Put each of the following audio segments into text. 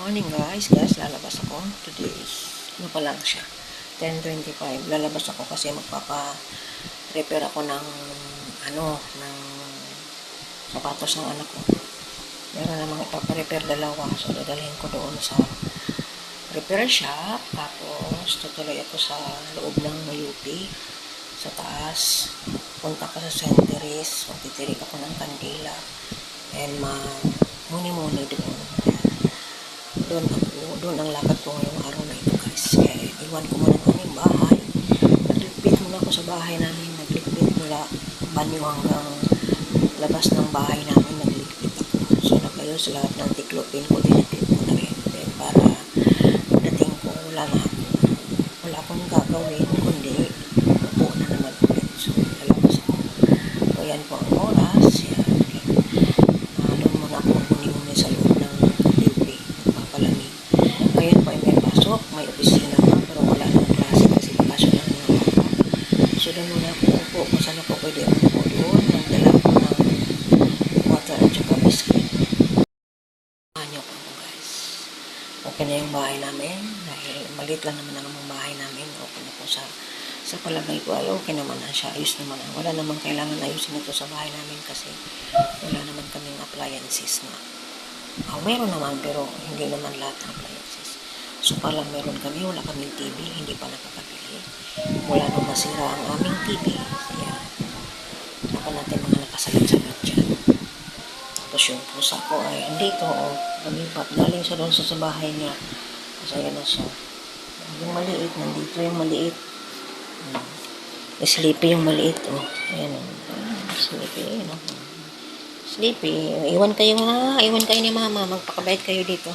Morning guys, guys, lalabas ako. Today is, ano pa lang siya, 10.25. Lalabas ako kasi magpapa-repair ako ng, ano, ng sapatos ng anak ko. Meron namang ipapa-repair dalawa. So, dadalhin ko doon sa repair shop. Tapos, tutuloy ako sa loob ng UP. Sa taas. Punta ko sa. Therese. Magtitirik ako ng kandila. And ma muni-muni doon. Doon ako, doon ang lakad ko ngayong araw na ito guys. Kaya iwan ko muna kami yung bahay. Nagligpit muna ako sa bahay namin. Nagligpit mula banyo hanggang labas ng bahay namin. Nagligpit ako. So nagayos lahat ng tiklopin ko. Dinigpit ko na rin. Then para dating ko wala na. Wala akong gagawin kundi upo na naman ulit. So lalabas ako. So yan po ang oras. Yan. Uh, doon muna ako muni-muni sa loob ng UP. Papalamig. Ngayon po ay may pasok. May opisina pa. Pero wala nang klase kasi pasok lang ng ako. So doon muna ako upo. Kung saan ako pwede ako upo doon. Nagdala ko ng water at saka biscuit. Anyo po ako guys. Okay na yung bahay namin. Dahil maliit lang naman ang mga bahay namin. Okay na po sa palagay ko ay okay naman na siya. Ayos naman. na. Wala namang kailangan ayusin ito sa bahay namin kasi wala naman kaming appliances na. Ah, meron naman pero hindi naman lahat ng appliances. So palang meron kami, wala kaming TV, hindi pa nakakabili. Wala nang masira ang aming TV. Kaya ako natin mga nakasalat-salat dyan. Tapos yung pusa ko ay andito o lumipat. Galing siya doon sa, sa bahay niya. Masaya na siya. Yung maliit, nandito yung maliit. Hmm. Sleepy yung maliit. Oh. Ayan. Oh. Sleepy. Ayan. Oh. Sleepy. Iwan kayo ha. Iwan kayo ni mama. Magpakabait kayo dito.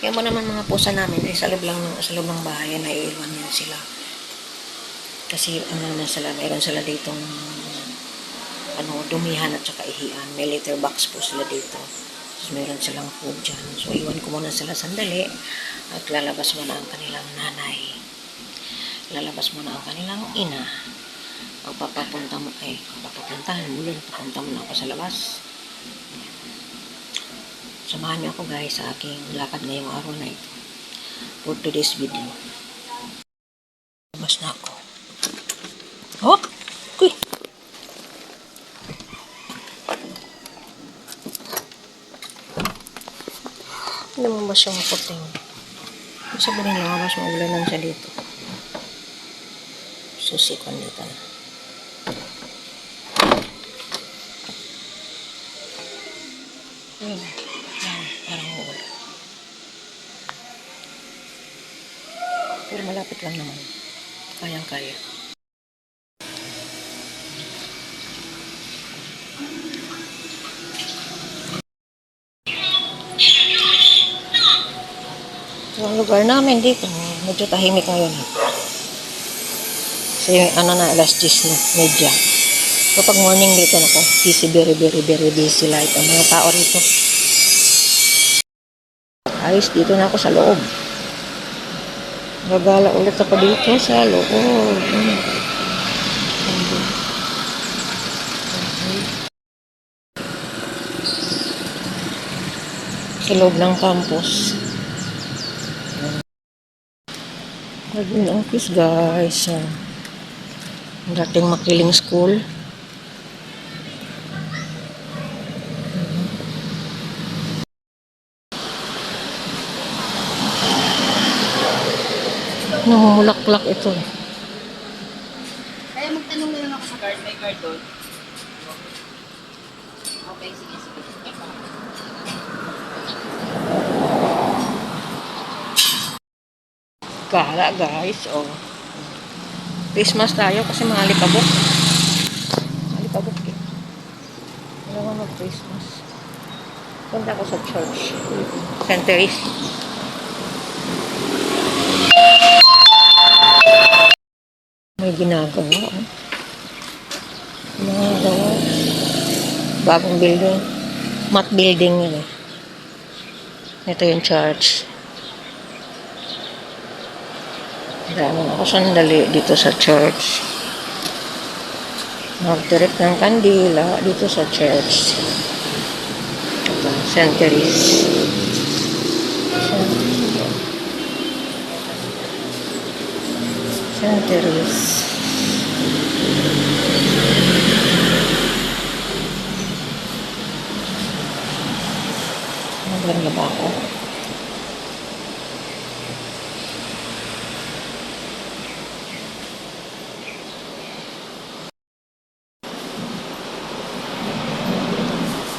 Yan mo naman mga pusa namin. Eh, sa loob lang ng, sa loob ng bahay. Naiiwan yan sila. Kasi ano naman sila. Mayroon sila ditong ano, dumihan at saka ihian. May litter box po sila dito. Tapos meron silang food dyan. So, iwan ko muna sila sandali. At lalabas muna ang kanilang nanay. Lalabas muna ang kanilang ina. Pagpapapunta mo, eh, papapuntahan mo yun. Papunta mo na ako sa labas. Samahan niyo ako guys sa aking lakad ngayong araw na ito. For today's video. Labas na ako. Oh! Kuy! Hindi mo ba siyang puting? Sabi nila, mas maulanan siya dito. Susikon dito na. Ayun. Ayan, parang uulan. Pero malapit lang naman. Kayang-kaya. Yung lugar namin dito, medyo tahimik ngayon. Kasi ano na, alas 10 na, medya. Kapag morning dito na ko, busy, very, very, very busy like ang mga tao rito. Ayos, dito na ako sa loob. Gagala ulit ako dito sa loob. Sa loob ng campus. Admin office guys. Ah, dating makiling school. Namumulaklak ito. Kaya magtanong na lang ako sa card. May card doon. Okay, sige, sige. Kala guys, oh. Christmas tayo kasi mga alikabok. Alikabok eh. Alam mo mag-Christmas. Punta ako sa church. St. Therese. May ginagawa. Ginagawa. Bagong building. Mat building yun eh. Ito yung church. Dami ako sandali dito sa church. Magdirect ng kandila dito sa church. Ito, St. Therese. St. Centeries. Maganda ba ako?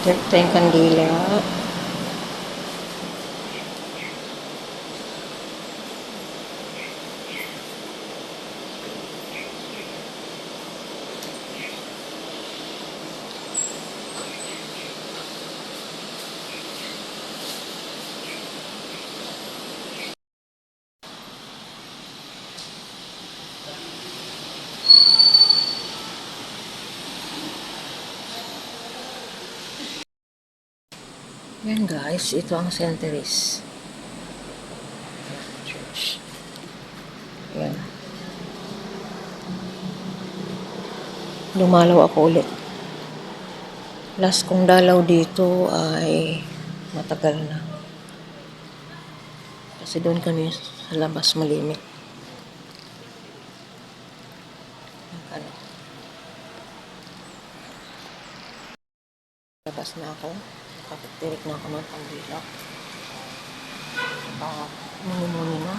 Direkta yung kandila. Yan guys, ito ang centeries. Church. Yan. Lumalaw ako ulit. Last kong dalaw dito ay matagal na. Kasi doon kami sa labas malimit. Ano? Labas na ako. Kapitirik na ako ng pangbilak. Saka muni-muni na.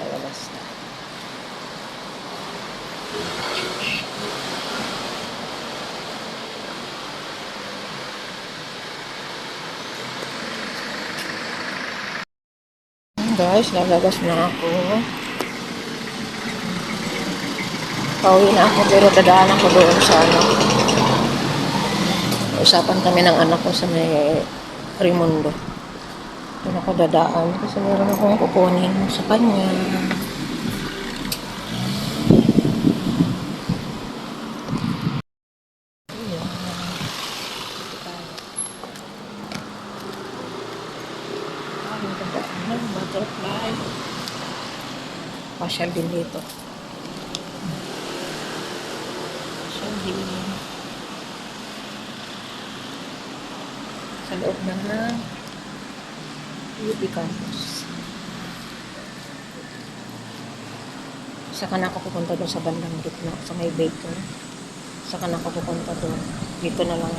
Lalabas na. Guys, lalabas na ako. Pauwi na ako pero dadaan ako doon sa ano. Usapan kami ng anak ko sa may Raimundo. Doon ako dadaan kasi meron akong kukunin sa kanya. Butterfly. Pasyal din dito. Pasyal din. sa loob ng UP campus. Saka na ako pupunta doon sa bandang gitna, sa may baker. Saka na ako pupunta doon. Dito na lang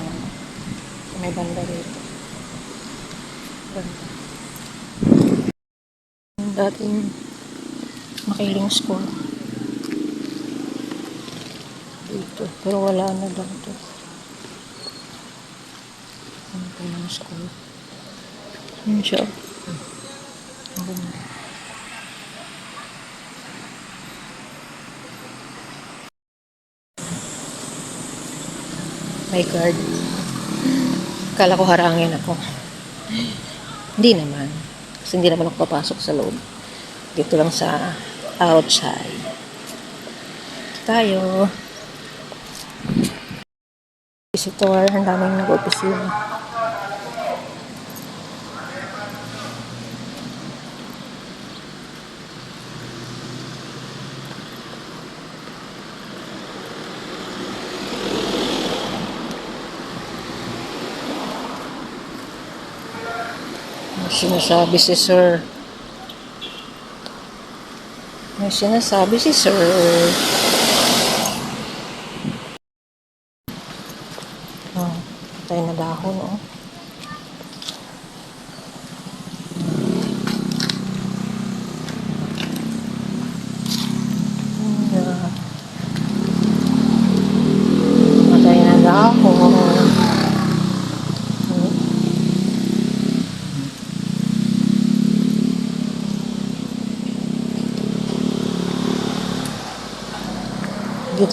may banda rito. Ganda. Dating makiling school. Dito. Pero wala na daw to. Pa yung school? Yun siya. Ang ganda. My guard. Kala ko harangin ako. Hindi naman. Kasi hindi naman ako papasok sa loob. Dito lang sa outside. Tayo. Visitor. Ang daming nag-opisina. May sinasabi si Sir. May sinasabi si Sir. Oh, patay na dahon, oh. Yeah. Patay na dahon. Hmm.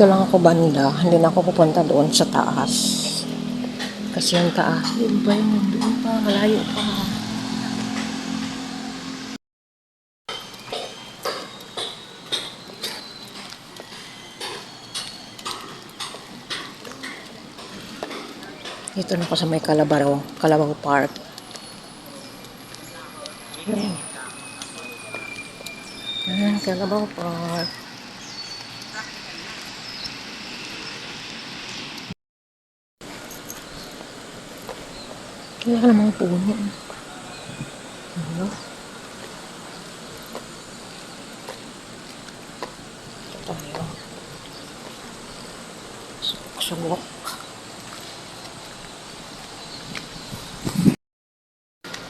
Dito lang ako banda. Hindi na ako pupunta doon sa taas. Kasi yung taas, yun ba yun? Doon pa, malayo pa. Dito na ako sa may Calabaro, Calabao Park. Ayan. Ayan, Calabao Park. Wala ka namang puno. Ano? tayo. Sugok.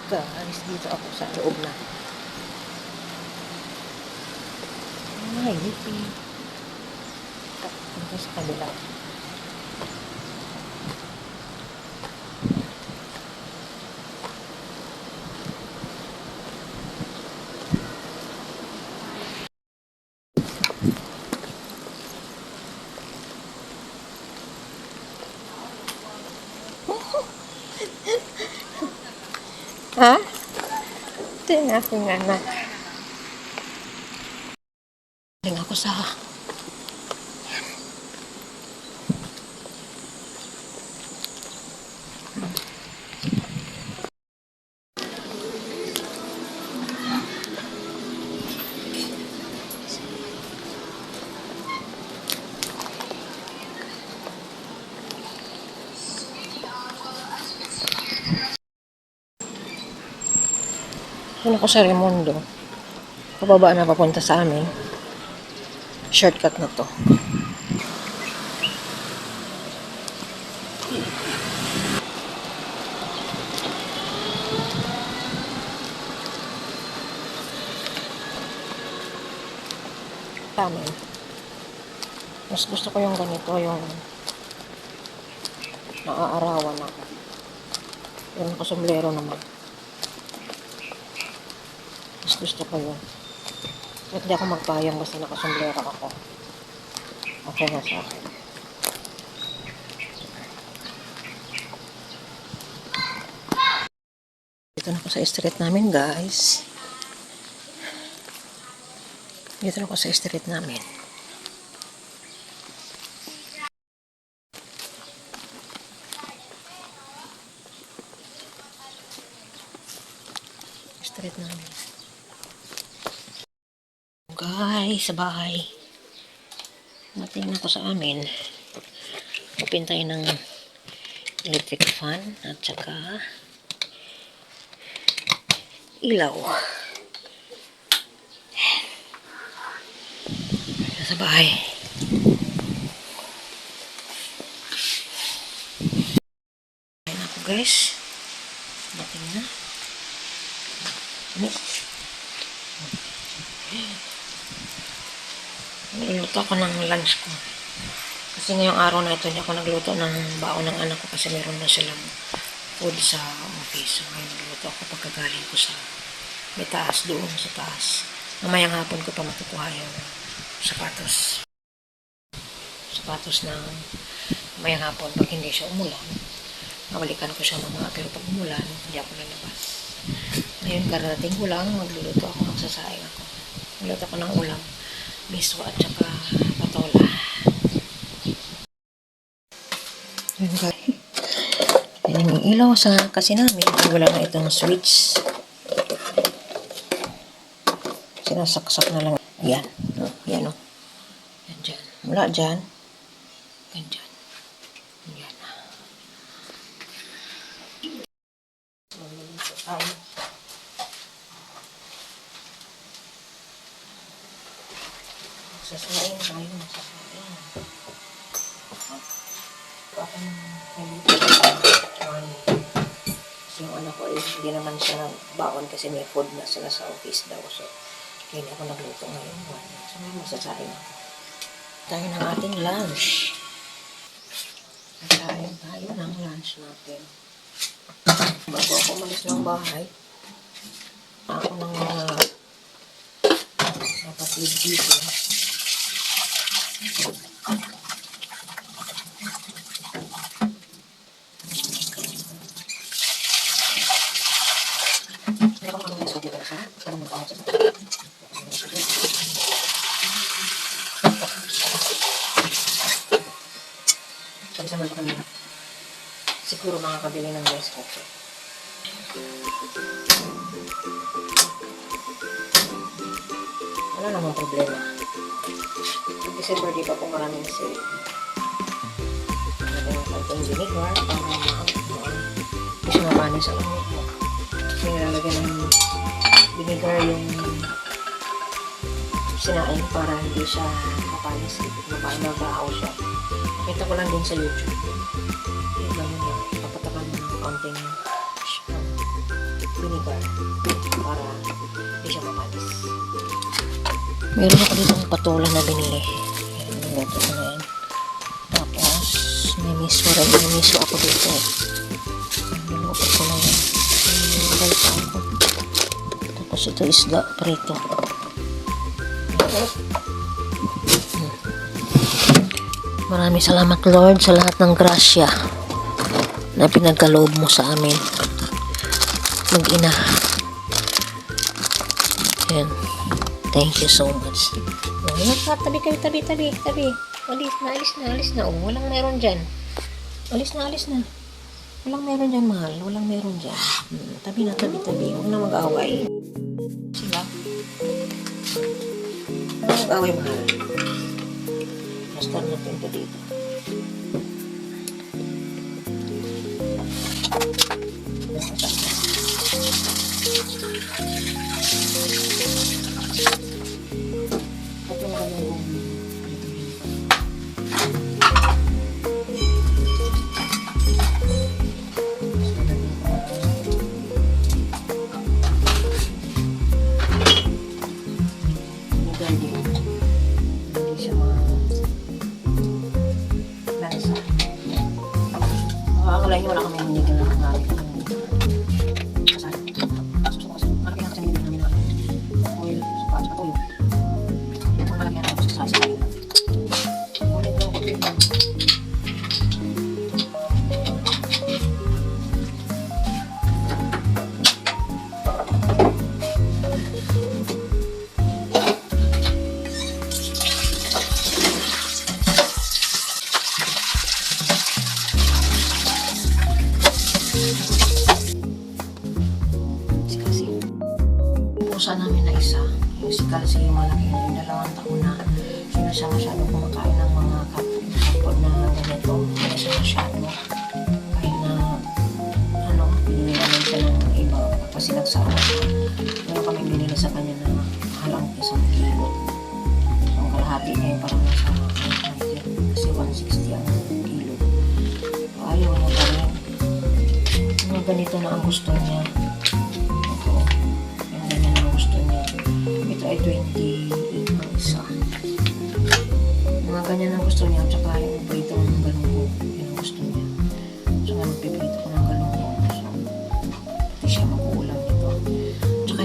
Guys, dito ako sa loob na. Ay, lipi. Punta sa kabila. Ha? Ito yung aking anak. Doon ako sa Remondo. Pababa na papunta sa amin. Shortcut na to. Amin. Mas gusto ko yung ganito, yung naaarawan ako. Yung nakasombrero naman. Mas gusto ko yun. At di ako magpayang basta nakasombrero ako. Okay na sa akin. Dito na ako sa street namin, guys. Dito na ako sa street namin. Street namin. Guys, sa bahay. Mating na ko sa amin. Open tayo ng electric fan at saka ilaw. Sa bahay. Kain ako guys. Mating na. Ano? Niluto ako ng lunch ko. Kasi ngayong araw na ito, hindi ako nagluto ng baon ng anak ko kasi meron na silang food sa office. So, ngayon nagluto ako pagkagaling ko sa may taas doon sa taas. Mamayang hapon ko pa makukuha yung sapatos. Sapatos ng mamayang hapon pag hindi siya umulan. Mabalikan ko siya mamaya pero pag umulan, hindi ako lalabas. Ngayon, karating ko lang, magluluto ako, magsasaing ako. Magluto ako ng ulam, miso at saka patola. Yun guys. Yan yung ilaw sa kasi namin. Wala na itong switch. Sinasaksak na lang. Yan. Oh, yan o. Yan dyan. Mula dyan. Yan dyan. Yan. Magluluto tayo. Sasain tayo. Sasain. Ako nang Kasi yung anak ko is hindi naman siya baon kasi may food na sila sa office daw. So, hindi ako nagluto ngayon. So, may masasain ako. Tayo ng ating lunch. Sasain tayo ng lunch natin. Bago ako umalis ng bahay, ako ng mga kapatid dito. Sama sa kanila. Siguro ng rice cooker. Wala namang problema. December, di pa po maraming sale. Lagyan ng konting vinegar para mapanis sa lamig mo. Kasi nilalagyan ng vinegar yung sinain para hindi siya mapanis. Mabahaw siya. Nakita ko lang din sa YouTube. Yung ganun lang. Papatakan ng konting um, vinegar para hindi siya mapanis. Meron ako dito ng patola na binili. Miso rin. May miso ako dito. Niluto ko na yan. Nilagay pa ako. Tapos ito isda, prito. Maraming salamat Lord sa lahat ng grasya na pinagkaloob mo sa amin. Mag-ina. Ayan. Thank you so much. Ayan, pa, tabi kayo, tabi, tabi, tabi. Alis na, alis na, alis na. Oh, walang meron dyan. Alis na, alis na. Walang meron dyan, mahal. Walang meron dyan. Hmm, tabi na, tabi, tabi. Huwag na mag-away. Sila. Mag-away, mahal. Basta natin ito dito. Hindi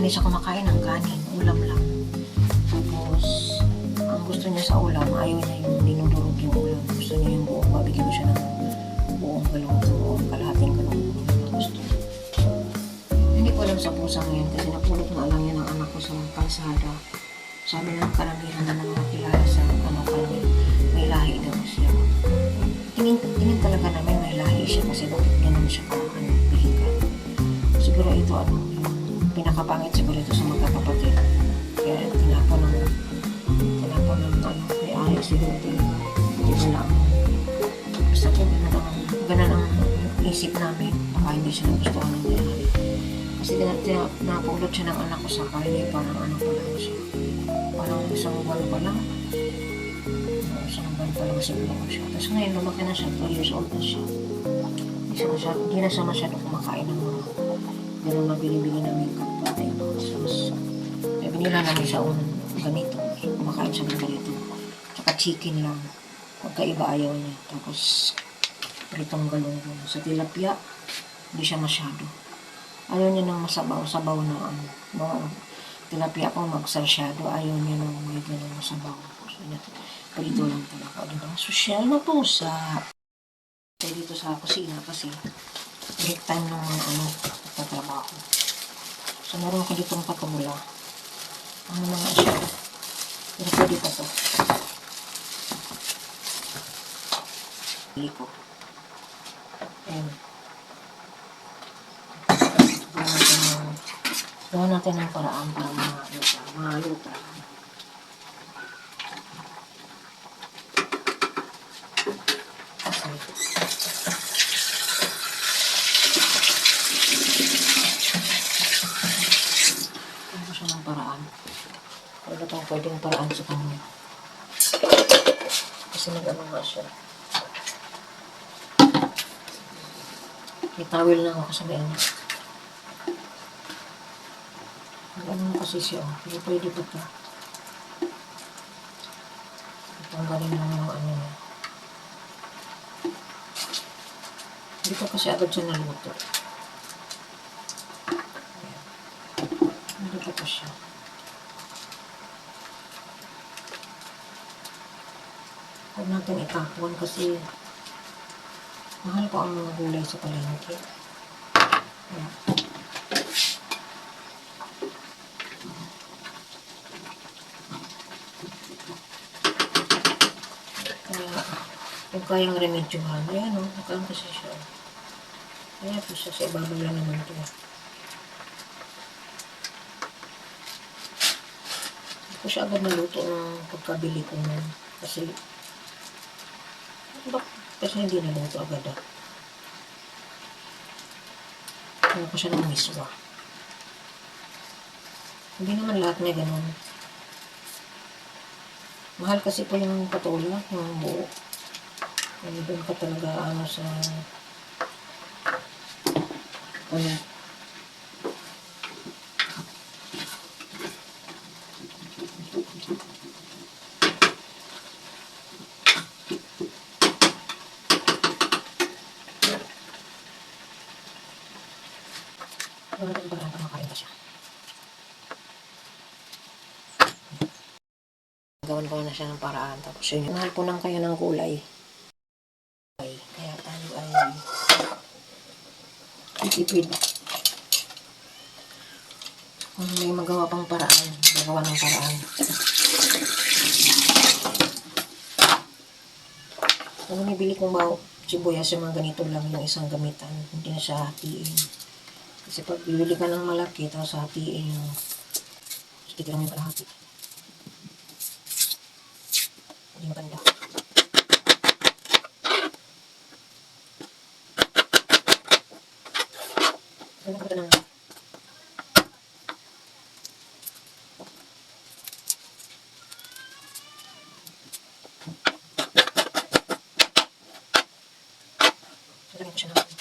hindi siya kumakain ng kanin. Ulam lang. Tapos, ang gusto niya sa ulam, ayaw niya yung dinudurog yung ulam. Gusto niya yung buong, mabigyan ko siya ng buong galunggo o kalahating galunggo. Yun ang gusto niya. Hindi ko alam sa pusa ngayon kasi napulot nga lang yan ng anak ko sa kalsada. Sabi ng karamihan na ng mga kilala sa ano kanya, may lahi daw siya. Tingin, tingin talaga namin may lahi siya kasi bakit ganun siya ka ano. Siguro ito ano, yung pinakapangit siguro ito sa magkakapatid. Kaya tinapon ng tinapon ng ano, may ari siguro ito. Ko lang. Basta ganun ang, ganun ang isip namin. Baka hindi siya nagustuhan ng may-ari. Kasi na, na, napulot siya ng anak ko sa kanya, parang ano pa lang siya. Parang isang buwan pa lang. Isang buwan pa lang siguro siya. Tapos ngayon, lumaki na siya, 2 years old na siya. Hindi, na siya masyado kumakain ng mga ganun na binibili namin kapatid. So, mas, eh, binila namin siya unang ganito. Kumakain siya ng ganito. Tsaka chicken lang. Pagkaiba ayaw niya. Tapos, pritong galunggong. Sa tilapia, hindi siya masyado. Ayaw niya ng masabaw-sabaw na ano. Mga tilapia ko magsalsyado. Ayaw niya ng may ganun masabaw. So, prito lang talaga. Diba? Sosyal na pusa. Kaya dito sa kusina kasi break time ng mga ano, nagtatrabaho. So, meron ako ditong patula. Ano naman siya? Pero pwede pa to. Pili ko. Ayan. Gawa natin ng, paraan para mahalo pa. Mahalo pa. Kasi, Ano siya ng paraan? Pwede itong pwedeng paraan sa kanya. Kasi nag-ano nga siya. Towel na ako sa niya. Nag-ano na kasi siya. oh. Hindi pwede pa to. Tanggalin lang yung ano niya. Hindi pa kasi agad siya naluto. Ayan. Hindi pa pa siya. Huwag natin itapon kasi mahal ko ang mga gulay sa palengke. Ayan. Kaya, kung kayang remedyohan, ayan o, oh, nakaan kasi siya. Ayan po siya, sa ibabaw lang naman ito. Hindi ko siya agad naluto ng pagkabili ko nun. Kasi, kasi hindi naluto agad ah. Kaya ko siya ng miswa. Hindi naman lahat may ganun. Mahal kasi po yung patola, yung buo. Kaya doon ka talaga ano sa ano Ano natin ba natin makain pa siya? Gawan ko na siya ng paraan. Tapos yun, mahal po ng kayo ng gulay. Ay, Kaya tayo ay titipid. Kung may magawa pang paraan, magawa ng paraan. Kung nabili kong bao, sibuyas yung mga ganito lang yung isang gamitan. Hindi na siya hatiin. Kasi pag bibili ka ng malaki, tapos hatiin yung stick lang yung kalahati. Hindi maganda. Ano ka ng Lagyan ko siya ng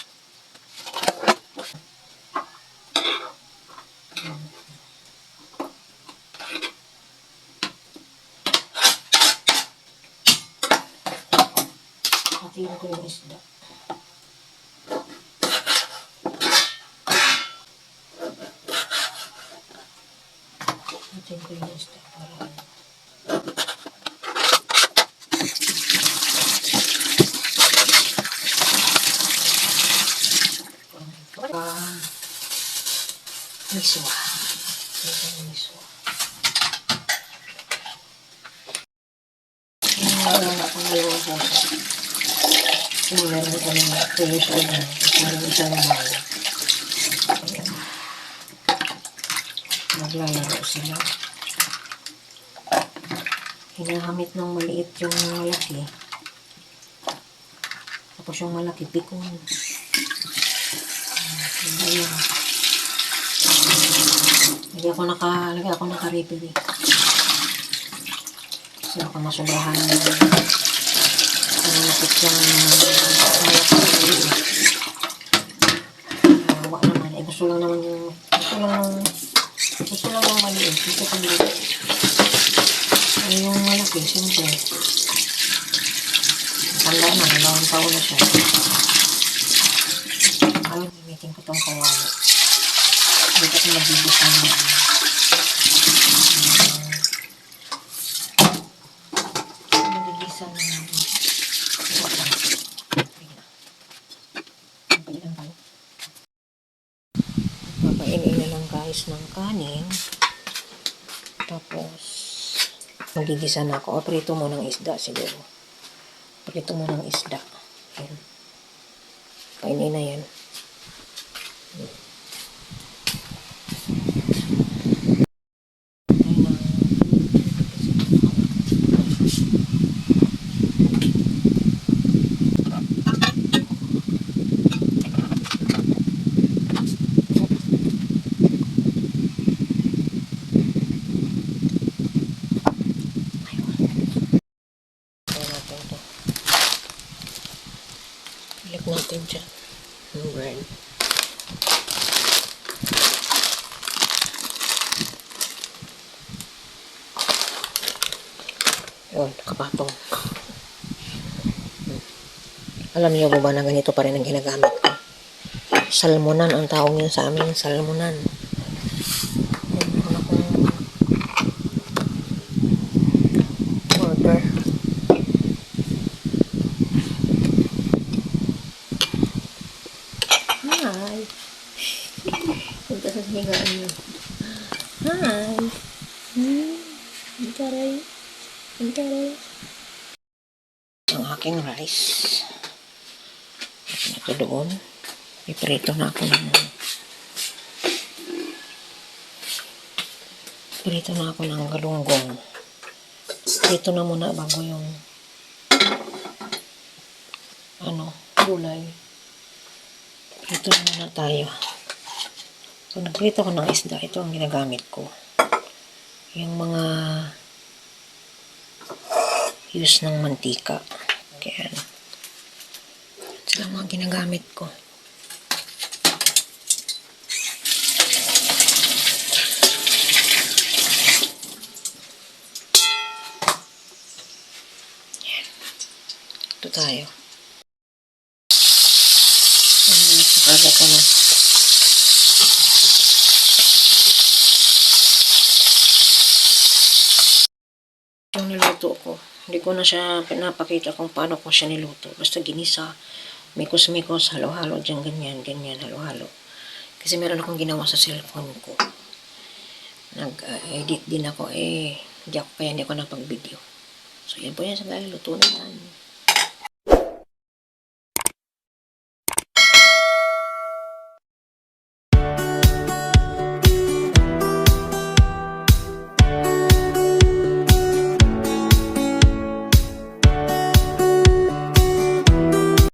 Hatiin ko yung isda. Hatiin ko yung isda para ano. Ah, miswa. Miswa. Wala na akong dalawang puso. Kung meron kami tuloy sa ulan, meron isa na. Ayan. Naglalaro sila. Hinahamit ng maliit yung malaki. Tapos yung malaki, pikon. Ayan. Lagi ako naka, lagi ako naka-refill eh. Kasi ako masobrahan ng ang lapit yung malaki ng maliit. Awa naman. Eh, gusto lang naman yung, gusto lang ng, gusto lang ng maliit. Gusto ko maliit. Ay, yung malaki, siyempre. Tanda na, dalawang taon na siya. Ay, gamitin ko tong kawali. Dito ko nabibisa ng nabibisa ng. Papainin na guys ng kanin. Tapos, magigisa na ako. O, prito mo ng isda siguro. Prito mo ng isda. Ayan. Kainin na yan. Ayun na. Yun, nakapatong. Hmm. Alam niyo ba na ganito pa rin ang ginagamit ko? Salmonan ang tawag niya sa amin, salmonan. Meron akong order. Hi! Punta sa higaan. Hi! Hmm, Antaray. Antaray. Ang aking rice. Ito doon. Iprito na ako ng Prito na ako ng galunggong. Prito na muna bago yung ano, gulay. Prito na muna tayo. So, nagprito ko ng isda. Ito ang ginagamit ko. Yung mga use ng mantika. Kaya, sila mga ginagamit ko. Yan. Ito tayo. Ang sakaga ko na. Yung niluto ko, hindi ko na siya pinapakita kung paano ko siya niluto. Basta ginisa, mikos-mikos, halo-halo, dyan, ganyan, ganyan, halo-halo. Kasi meron akong ginawa sa cellphone ko. Nag-edit din ako, eh, hindi ako, kaya hindi ako napag-video. So, yan po yan sa gaya, luto na yan.